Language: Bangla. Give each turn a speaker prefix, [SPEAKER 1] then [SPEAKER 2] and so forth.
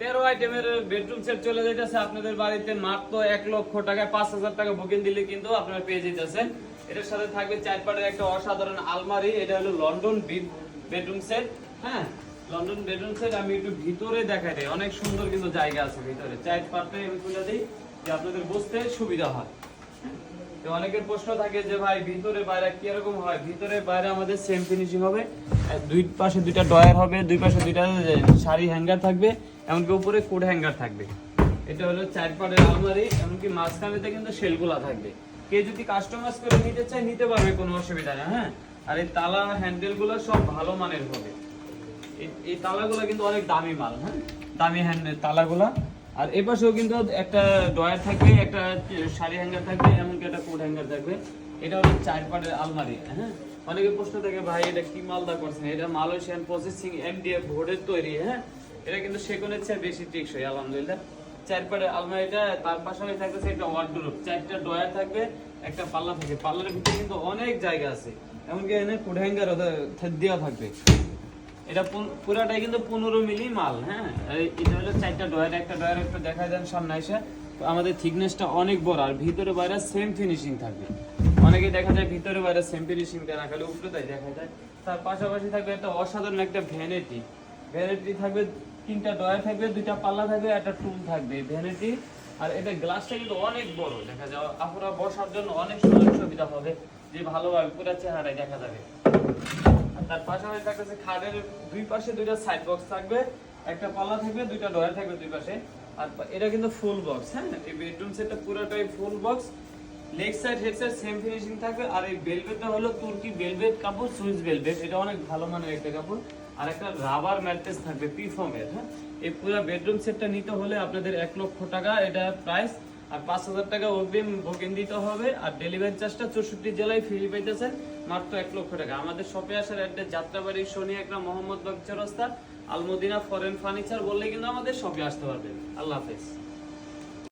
[SPEAKER 1] তেরো আইটেমের বেডরুম সেট চলে যাইতেছে। আপনাদের বাড়িতে মাত্র এক লক্ষ টাকায় পাঁচ হাজার টাকা বুকিং দিলে কিন্তু আপনারা পেয়ে যেতেছেন এটার সাথে থাকবে চার পাটের একটা অসাধারণ আলমারি। এটা হলো লন্ডন বেডরুম সেট হ্যাঁ লন্ডন বেডরুম সেট আমি একটু ভিতরে দেখাই অনেক সুন্দর কিন্তু জায়গা আছে ভিতরে। চার পাটে আমি তুলে দিই যে আপনাদের বসতে সুবিধা হয়। তো অনেকের প্রশ্ন থাকে যে ভাই, ভিতরে বাইরে কি রকম হয়? ভিতরে বাইরে আমাদের সেম ফিনিশিং হবে। দুই পাশে দুইটা ডয়ার হবে, দুই পাশে দুইটা শাড়ি হ্যাঙ্গার থাকবে, এমনকি উপরে কোড হ্যাঙ্গার থাকবে। এটা হলো চার পাটের আলমারি, এমনকি মাঝখানেতে কিন্তু শেলগুলা থাকবে। কে যদি কাস্টমাইজ করে নিতে চায়, নিতে পারবে, কোনো অসুবিধা নেই হ্যাঁ? আর এই তালা হ্যান্ডেলগুলো সব ভালো মানের হবে। এই তালাগুলো কিন্তু অনেক দামি মাল হ্যাঁ? দামি হ্যান্ডেল তালাগুলা। আর এ পাশেও কিন্তু একটা ডয়ার থাকবে, একটা শাড়ি হ্যাঙ্গার থাকবে, এমনকি একটা কোট হ্যাঙ্গার থাকবে। এটা হলো চার পাটের আলমারি হ্যাঁ? অনেকে প্রশ্ন থাকে, ভাই, এটা কি মালদা করছেন এটা মালয়েশিয়ান প্রসেসিং এমডিএফ বোর্ডের তৈরি হ্যাঁ? এটা কিন্তু সেগুনের চেয়ে বেশি টেকসই, আলহামদুলিল্লাহ। চার পাটের আলমারিটা, তার পাশাপাশি থাকতেছে একটা ওয়ার্ডরোব চারটা ডয়ার থাকবে, একটা পাল্লা থাকবে পাল্লার ভিতরে কিন্তু অনেক জায়গা আছে। এমনকি এখানে কোট হ্যাঙ্গার দেওয়া থাকবে। এটা পুরাটাই কিন্তু পনেরো মিলি মাল হ্যাঁ? এটা হলো চারটা ডয়ার একটা ডয়ার একটু দেখা যান সামনে এসে। আমাদের থিকনেসটা অনেক বড়, আর ভিতরে বাইরে সেম ফিনিশিং থাকবে। অনেকে দেখা যায় ভিতরে বাইরে সেম ফিনিশিং না, খালি উপরে তাই দেখা যায়। তার পাশাপাশি থাকবে একটা অসাধারণ একটা ভ্যানিটি ভ্যানিটি থাকবে, তিনটা ডয়ার থাকবে, দুইটা পাল্লা থাকবে, একটা টুল থাকবে। ভ্যানিটি আর এটা গ্লাসটা কিন্তু অনেক বড়, দেখা যায়। আপুরা বসার জন্য অনেক সুযোগ সুবিধা হবে, যে ভালোভাবে পুরো চেহারায় দেখা যাবে। তার পাশাপাশি থাকতেছে খাটের দুই পাশে দুইটা সাইড বক্স থাকবে, একটা পাল্লা থাকবে, দুইটা ডয়ার থাকবে দুই পাশে। আর এটা কিন্তু ফুল বক্স হ্যাঁ? এই বেডরুম সেটটা পুরোটাই full box leg side head side same finishing থাকবে। আর এই বেলভেটটা হলো তুর্কি বেলভেট কাপড় সুইস বেলভেট এটা অনেক ভালো মানের একটা কাপড়। আর একটা রাবার ম্যাট্রেস থাকবে পিফর্মের হ্যাঁ? এই পুরো বেডরুম সেটটা নিতে হলে আপনাদের এক লক্ষ টাকা। এটা প্রাইস আর পাঁচ হাজার টাকা অগ্রিম বুকিং দিতে হবে আর ডেলিভারি চার্জটা চৌষট্টি জেলায় ফ্রি পাইতেছেন মাত্র এক লক্ষ টাকা। আমাদের শপে আসার অ্যাড্রেস যাত্রাবাড়ি শনি একটা মোহাম্মদ রাস্তা, আলমদিনা ফরেন ফার্নিচার বললে কিন্তু আমাদের শপে আসতে পারবেন। আল্লাহ হাফেজ।